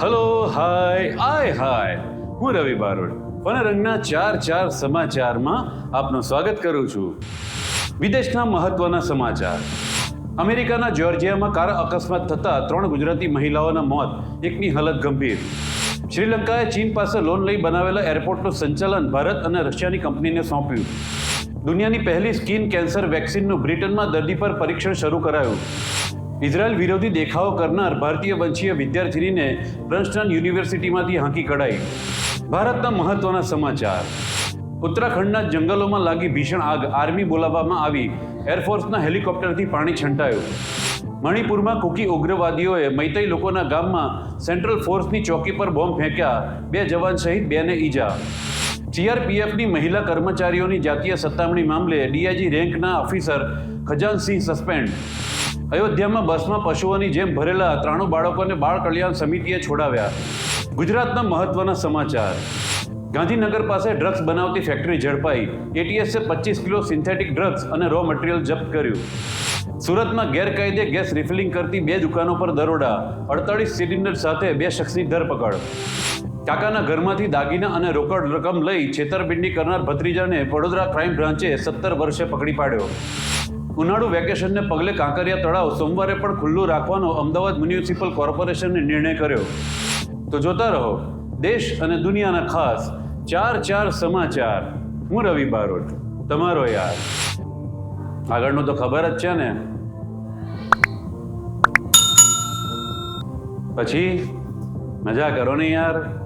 Hello hi આય હાય હું રવિ બારોડ પણ રંગના ચાર ચાર સમાચારમાં આપનું સ્વાગત કરું છું. વિદેશના મહત્વના સમાચાર. અમેરિકાના જ્યોર્જિયામાં કાર અકસ્માત થતા ત્રણ ગુજરાતી મહિલાઓના મોત, એકની હાલત ગંભીર. શ્રીલંકાએ ચીન પાસે લોન લઈ બનાવેલા એરપોર્ટનું સંચાલન ભારત અને રશિયાની કંપનીને સોંપ્યું. દુનિયાની પહેલી સ્કિન કેન્સર વેક્સિનનું બ્રિટનમાં દર્દી પર પરીક્ષણ શરૂ કરાયું. ઇઝરાયલ વિરોધી દેખાવો કરનાર ભારતીય વંશીય વિદ્યાર્થીનીને પ્રિન્સટન યુનિવર્સિટીમાંથી હાંકી કઢાઈ. ભારતના મહત્વના સમાચાર. ઉત્તરાખંડના જંગલોમાં લાગી ભીષણ આગ આર્મી બોલાવવામાં આવી. એરફોર્સના હેલિકોપ્ટરથી પાણી છંટાયું. મણિપુરમાં કુકી ઉગ્રવાદીઓએ મૈતઈ લોકોના ગામમાં સેન્ટ્રલ ફોર્સની ચોકી પર બોમ્બ ફેંક્યા. બે જવાન સહિત બેને ઈજા. સીઆરપીએફની મહિલા કર્મચારીઓની જાતીય સત્તામણી મામલે ડીઆઈજી રેન્કના ઓફિસર ખજાનસિંહ સસ્પેન્ડ. અયોધ્યામાં બસમાં પશુઓની જેમ ભરેલા ત્રાણું બાળકોને બાળ કલ્યાણ સમિતિએ છોડાવ્યા. ગુજરાતના મહત્વના સમાચાર. ગાંધીનગર પાસે ડ્રગ્સ બનાવતી ફેક્ટરી ઝડપાઈ. એટીએસે પચીસ કિલો સિન્થેટિક ડ્રગ્સ અને રો મટીરિયલ જપ્ત કર્યું. સુરતમાં ગેરકાયદે ગેસ રિફિલિંગ કરતી બે દુકાનો પર દરોડા. અડતાળીસ સિલિન્ડર સાથે બે શખ્સની ધરપકડ. કાકાના ઘરમાંથી દાગીના અને રોકડ રકમ લઈ છેતરપિંડી કરનાર ભત્રીજાને વડોદરા ક્રાઇમ બ્રાન્ચે સત્તર વર્ષે પકડી પાડ્યો. ઉનાળુ વેકેશનને પગલે કાંકરિયા તળાવ સોમવારે પણ ખુલ્લું રાખવાનો અમદાવાદ મ્યુનિસિપલ કોર્પોરેશને નિર્ણય કર્યો. તો જોતા રહો, દેશ અને દુનિયાના ખાસ ચાર ચાર સમાચાર. હું રવિ બારોટ. તમારો યાર. આગળનું તો ખબર જ છે ને. પછી? મજા કરો ને યાર.